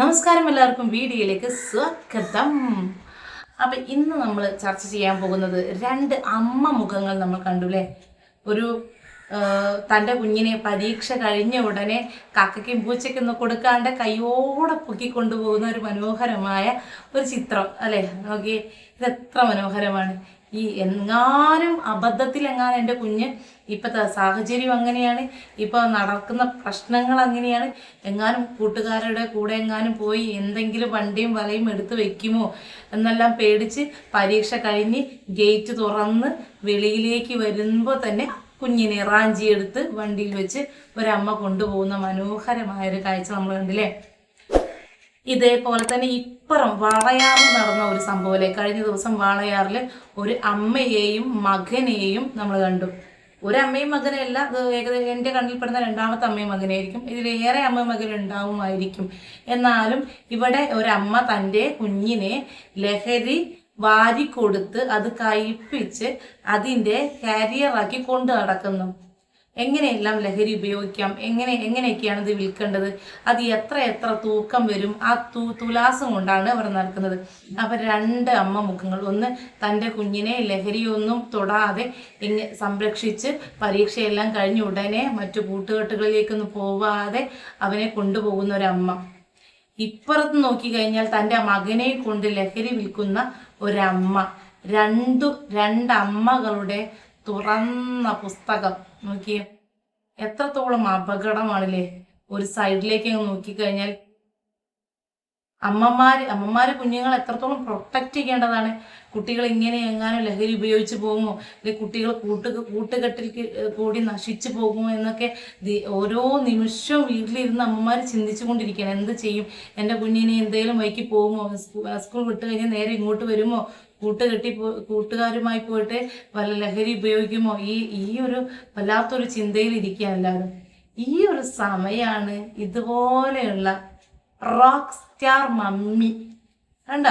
നമസ്കാരം എല്ലാവർക്കും വീഡിയോയിലേക്ക് സ്വാഗതം. അപ്പം ഇന്ന് നമ്മൾ ചർച്ച ചെയ്യാൻ പോകുന്നത് രണ്ട് അമ്മ മുഖങ്ങൾ നമ്മൾ കണ്ടു അല്ലേ ഒരു തന്റെ കുഞ്ഞിനെ പരീക്ഷ കഴിഞ്ഞ ഉടനെ കാക്കയ്ക്കും പൂച്ചയ്ക്കും കൊടുക്കാണ്ട് കൈയോടെ പൊക്കി കൊണ്ടുപോകുന്ന ഒരു മനോഹരമായ ഒരു ചിത്രം അല്ലേ? നോക്കി ഇത് എത്ര മനോഹരമാണ്. ഈ എങ്ങാനും അബദ്ധത്തിൽ എങ്ങാനും എന്റെ കുഞ്ഞ് ഇപ്പോഴത്തെ സാഹചര്യം അങ്ങനെയാണ്. ഇപ്പോൾ നടക്കുന്ന പ്രശ്നങ്ങൾ അങ്ങനെയാണ്. എങ്ങാനും കൂട്ടുകാരുടെ കൂടെ എങ്ങാനും പോയി എന്തെങ്കിലും വണ്ടിയും വലയും എടുത്ത് വെക്കുമോ എന്നെല്ലാം പേടിച്ച് പരീക്ഷ കഴിഞ്ഞ് ഗേറ്റ് തുറന്ന് വെളിയിലേക്ക് വരുമ്പോൾ തന്നെ കുഞ്ഞിനെ റാഞ്ചിയെടുത്ത് വണ്ടിയിൽ വെച്ച് ഒരമ്മ കൊണ്ടുപോകുന്ന മനോഹരമായ ഒരു കാഴ്ച നമ്മൾ കണ്ടില്ലേ? ഇതേപോലെ തന്നെ ഇപ്പുറം വാളയാറിൽ നടന്ന ഒരു സംഭവമല്ലേ കഴിഞ്ഞ ദിവസം വാളയാറിൽ ഒരു അമ്മയെയും മകനെയും നമ്മൾ കണ്ടു. ഒരു അമ്മയും മകനെയല്ല അത് ഏകദേശം എന്റെ കണ്ണിൽപ്പെടുന്ന രണ്ടാമത്തെ അമ്മയും മകനായിരിക്കും. ഇതിലേറെ അമ്മ മകൻ ഉണ്ടാവുമായിരിക്കും. എന്നാലും ഇവിടെ ഒരമ്മ തന്റെ കുഞ്ഞിനെ ലഹരി വാരിക്കൊടുത്ത് അത് കയ്പ്പിച്ച് അതിന്റെ കാരിയറാക്കി കൊണ്ടു നടക്കുന്നു. എങ്ങനെയെല്ലാം ലഹരി ഉപയോഗിക്കാം? എങ്ങനെ എങ്ങനെയൊക്കെയാണ് ഇത് വിൽക്കേണ്ടത്? അത് എത്ര എത്ര തൂക്കം വരും? ആ തൂ തുലാസം കൊണ്ടാണ് അവർ നടക്കുന്നത്. അപ്പം രണ്ട് അമ്മ മുഖങ്ങൾ. ഒന്ന് തന്റെ കുഞ്ഞിനെ ലഹരിയൊന്നും തൊടാതെ ഇങ്ങ സംരക്ഷിച്ച് പരീക്ഷയെല്ലാം കഴിഞ്ഞ ഉടനെ മറ്റു കൂട്ടുകെട്ടുകളിലേക്കൊന്നും പോവാതെ അവനെ കൊണ്ടുപോകുന്ന ഒരമ്മ ഇപ്പുറത്ത് നോക്കിക്കഴിഞ്ഞാൽ തന്റെ മകനെ കൊണ്ട് ലഹരി വിൽക്കുന്ന ഒരമ്മ. രണ്ടു രണ്ടമ്മകളുടെ തുറന്ന പുസ്തകം. നോക്കിയേ എത്രത്തോളം അപകടമാണല്ലേ. ഒരു സൈഡിലേക്ക് നോക്കിക്കഴിഞ്ഞാൽ അമ്മമാര് അമ്മമാര് കുഞ്ഞുങ്ങളെ എത്രത്തോളം പ്രൊട്ടക്റ്റ് ചെയ്യേണ്ടതാണ്. കുട്ടികൾ ഇങ്ങനെ എങ്ങാനും ലഹരി ഉപയോഗിച്ച് പോകുമോ? അല്ലെങ്കിൽ കുട്ടികൾ കൂട്ട് കൂട്ടുകെട്ടിൽ കൂടി നശിച്ചു പോകുമോ എന്നൊക്കെ ഓരോ നിമിഷവും വീട്ടിലിരുന്ന് അമ്മമാർ ചിന്തിച്ചു കൊണ്ടിരിക്കുകയാണ് എന്ത് ചെയ്യും? എന്റെ കുഞ്ഞിനെ എന്തെങ്കിലും വൈകി പോകുമോ? സ്കൂ- സ്കൂൾ വിട്ട് കഴിഞ്ഞാൽ നേരെ ഇങ്ങോട്ട് വരുമോ? കൂട്ടുകെട്ടി കൂട്ടുകാരുമായി പോയിട്ട് വല്ല ലഹരി ഉപയോഗിക്കുമോ? ഈ ഈ ഒരു വല്ലാത്തൊരു ചിന്തയിൽ ഇരിക്കുക എല്ലാവരും. ഈ ഒരു സമയമാണ് ഇതുപോലെയുള്ള റോക്ക് സ്റ്റാർ മമ്മി കണ്ട?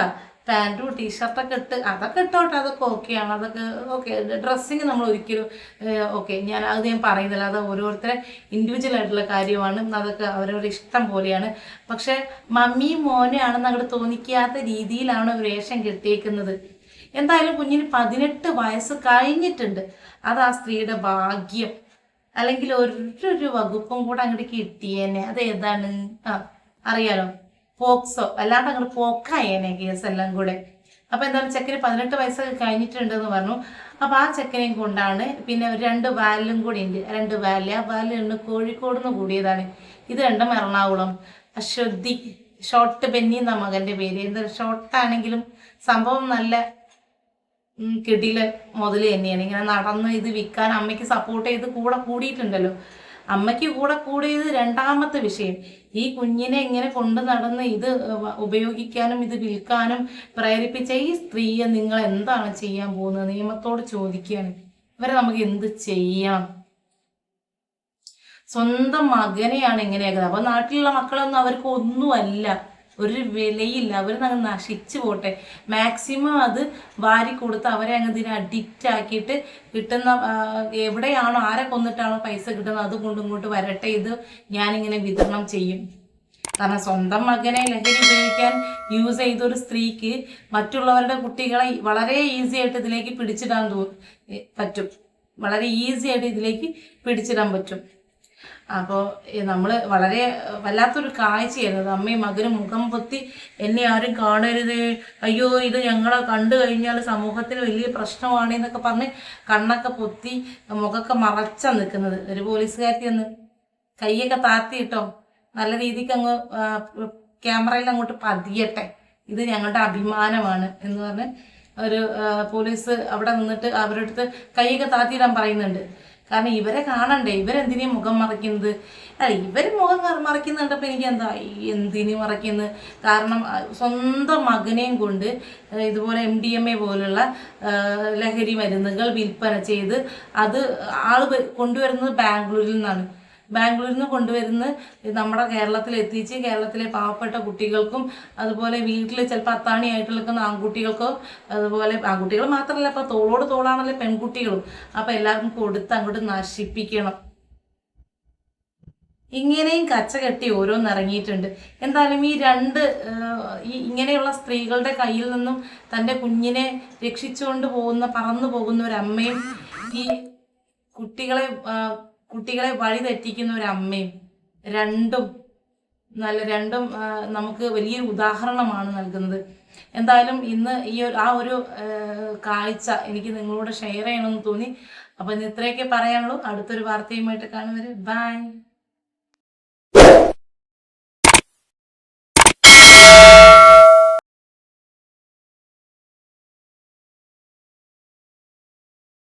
പാന്റും ടീഷർട്ടൊക്കെ ഇട്ട് അതൊക്കെ ഇട്ടോട്ടെ അതൊക്കെ ഓക്കെയാണ് അതൊക്കെ ഓക്കെ ഡ്രസ്സിങ് നമ്മൾ ഒരിക്കലും ഓക്കെ ഞാൻ അത് ഞാൻ പറയുന്നില്ല. അത് ഓരോരുത്തരെ ഇൻഡിവിജ്വൽ ആയിട്ടുള്ള കാര്യമാണ്. അതൊക്കെ അവരവരുടെ ഇഷ്ടം പോലെയാണ്. പക്ഷേ മമ്മിയും മോനെയാണെന്ന് അങ്ങോട്ട് തോന്നിക്കാത്ത രീതിയിലാണ് വേഷം കെട്ടിയേക്കുന്നത്. എന്തായാലും കുഞ്ഞിന് പതിനെട്ട് വയസ്സ് കഴിഞ്ഞിട്ടുണ്ട്. അത് ആ സ്ത്രീയുടെ ഭാഗ്യം. അല്ലെങ്കിൽ ഒരു വകുപ്പും കൂടെ അങ്ങോട്ട് കിട്ടിയേനെ. അത് ഏതാണ് ആ അറിയാലോ? പോക്സോ. അല്ലാണ്ട് അങ്ങോട്ട് പോക്കായേനെ കേസ് എല്ലാം കൂടെ. അപ്പൊ എന്തായാലും ചെക്കന് പതിനെട്ട് വയസ്സൊക്കെ കഴിഞ്ഞിട്ടുണ്ടെന്ന് പറഞ്ഞു. അപ്പൊ ആ ചെക്കനെയും കൊണ്ടാണ് പിന്നെ രണ്ട് വാലും കൂടി ഉണ്ട്. രണ്ട് വാൽ. ആ വാൽ രണ്ട് കോഴിക്കോട് നിന്ന് കൂടിയതാണ്. ഇത് രണ്ടും എറണാകുളം. അശ്വതി ഷോർട്ട് ബെന്നി എന്ന മകന്റെ പേര്. എന്താ ഷോർട്ടാണെങ്കിലും സംഭവം നല്ല കിടില മുതൽ തന്നെയാണ്. ഇങ്ങനെ നടന്ന് ഇത് വിൽക്കാൻ അമ്മയ്ക്ക് സപ്പോർട്ട് ചെയ്ത് കൂടെ കൂടിയിട്ടുണ്ടല്ലോ. അമ്മയ്ക്ക് കൂടെ കൂടിയത് രണ്ടാമത്തെ വിഷയം. ഈ കുഞ്ഞിനെ ഇങ്ങനെ കൊണ്ടു നടന്ന് ഇത് ഉപയോഗിക്കാനും ഇത് വിൽക്കാനും പ്രേരിപ്പിച്ച ഈ സ്ത്രീയെ നിങ്ങൾ എന്താണ് ചെയ്യാൻ പോകുന്നത്? നിയമത്തോട് ചോദിക്കുകയാണ്. ഇവരെ നമുക്ക് എന്ത് ചെയ്യാം? സ്വന്തം മകനെയാണ് ഇങ്ങനെയാക്കുന്നത്. അപ്പൊ നാട്ടിലുള്ള മക്കളൊന്നും അവർക്ക് ഒന്നുമല്ല. ഒരു വിലയില്ല. അവർ അങ്ങ് നശിച്ചു പോട്ടെ. മാക്സിമം അത് വാരി കൊടുത്ത് അവരെ അങ്ങ് ഇതിന് അഡിക്റ്റ് ആക്കിയിട്ട് കിട്ടുന്ന എവിടെയാണോ ആരെ കൊന്നിട്ടാണോ പൈസ കിട്ടുന്നത് അത് കൊണ്ട് ഇങ്ങോട്ട് വരട്ടെ. ഇത് ഞാനിങ്ങനെ വിതരണം ചെയ്യും. കാരണം സ്വന്തം മകനെ ലഹരി ഉപയോഗിക്കാൻ യൂസ് ചെയ്ത ഒരു സ്ത്രീക്ക് മറ്റുള്ളവരുടെ കുട്ടികളെ വളരെ ഈസി ആയിട്ട് ഇതിലേക്ക് പിടിച്ചിടാൻ പറ്റും. വളരെ ഈസി ആയിട്ട് ഇതിലേക്ക് പിടിച്ചിടാൻ പറ്റും. അപ്പോൾ നമ്മൾ വളരെ വല്ലാത്തൊരു കാഴ്ചയായിരുന്നു. അമ്മയും മകനും മുഖം പൊത്തി എന്നെ ആരും കാണരുത്. അയ്യോ ഇത് ഞങ്ങളെ കണ്ടു കഴിഞ്ഞാൽ സമൂഹത്തിന് വലിയ പ്രശ്നമാണ് എന്നൊക്കെ പറഞ്ഞ് കണ്ണൊക്കെ പൊത്തി മുഖമൊക്കെ മറച്ചാ നിൽക്കുന്നത് ഒരു പോലീസുകാരത്തി ഒന്ന് കൈയൊക്കെ താത്തിയിട്ടോ നല്ല രീതിക്ക് അങ്ങ് ക്യാമറയിൽ അങ്ങോട്ട് പതിയട്ടെ. ഇത് ഞങ്ങളുടെ അഭിമാനമാണ് എന്ന് പറഞ്ഞ് ഒരു പോലീസ് അവിടെ നിന്നിട്ട് അവരുടെ അടുത്ത് കൈയൊക്കെ താത്തിയിടാൻ പറയുന്നുണ്ട്. കാരണം ഇവരെ കാണണ്ടേ? ഇവരെന്തിനേ മുഖം മറയ്ക്കുന്നത്? അല്ല ഇവർ മുഖം മറയ്ക്കുന്നുണ്ടപ്പോൾ മറയ്ക്കുന്ന എനിക്ക് എന്താ എന്തിനു മറയ്ക്കുന്നത്? കാരണം സ്വന്തം മകനെയും കൊണ്ട് ഇതുപോലെ എം ഡി എം എ പോലുള്ള ലഹരി മരുന്നുകൾ വിൽപ്പന ചെയ്ത് അത് ആൾ കൊണ്ടുവരുന്നത് ബാംഗ്ലൂരിൽ നിന്നാണ്. ബാംഗ്ലൂരിൽ നിന്ന് കൊണ്ടുവരുന്ന നമ്മുടെ കേരളത്തിൽ എത്തിച്ച് കേരളത്തിലെ പാവപ്പെട്ട കുട്ടികൾക്കും അതുപോലെ വീട്ടിൽ ചിലപ്പോൾ അത്താണിയായിട്ട് നിൽക്കുന്ന ആൺകുട്ടികൾക്കോ അതുപോലെ ആൺകുട്ടികൾ മാത്രമല്ല ഇപ്പം തോളോട് തോളാണല്ലോ പെൺകുട്ടികളും. അപ്പോൾ എല്ലാവർക്കും കൊടുത്ത് അങ്ങോട്ട് നശിപ്പിക്കണം. ഇങ്ങനെയും കച്ച കെട്ടി ഓരോന്ന് ഇറങ്ങിയിട്ടുണ്ട് എന്തായാലും ഈ രണ്ട് ഈ ഇങ്ങനെയുള്ള സ്ത്രീകളുടെ കയ്യിൽ നിന്നും തന്റെ കുഞ്ഞിനെ രക്ഷിച്ചുകൊണ്ട് പോകുന്ന പറന്നു പോകുന്ന ഒരു അമ്മയും ഈ കുട്ടികളെ കുട്ടികളെ വഴി തെറ്റിക്കുന്ന ഒരു അമ്മയും രണ്ടും നല്ല രണ്ടും നമുക്ക് വലിയൊരു ഉദാഹരണമാണ് നൽകുന്നത്. എന്തായാലും ഇന്ന് ഈ ഒരു ആ ഒരു കാഴ്ച എനിക്ക് നിങ്ങളോട് ഷെയർ ചെയ്യണമെന്ന് തോന്നി. അപ്പം ഇന്ന് ഇത്രയൊക്കെ പറയാനുള്ളൂ. അടുത്തൊരു വാർത്തയുമായിട്ട് കാണുന്നവരെ ബൈ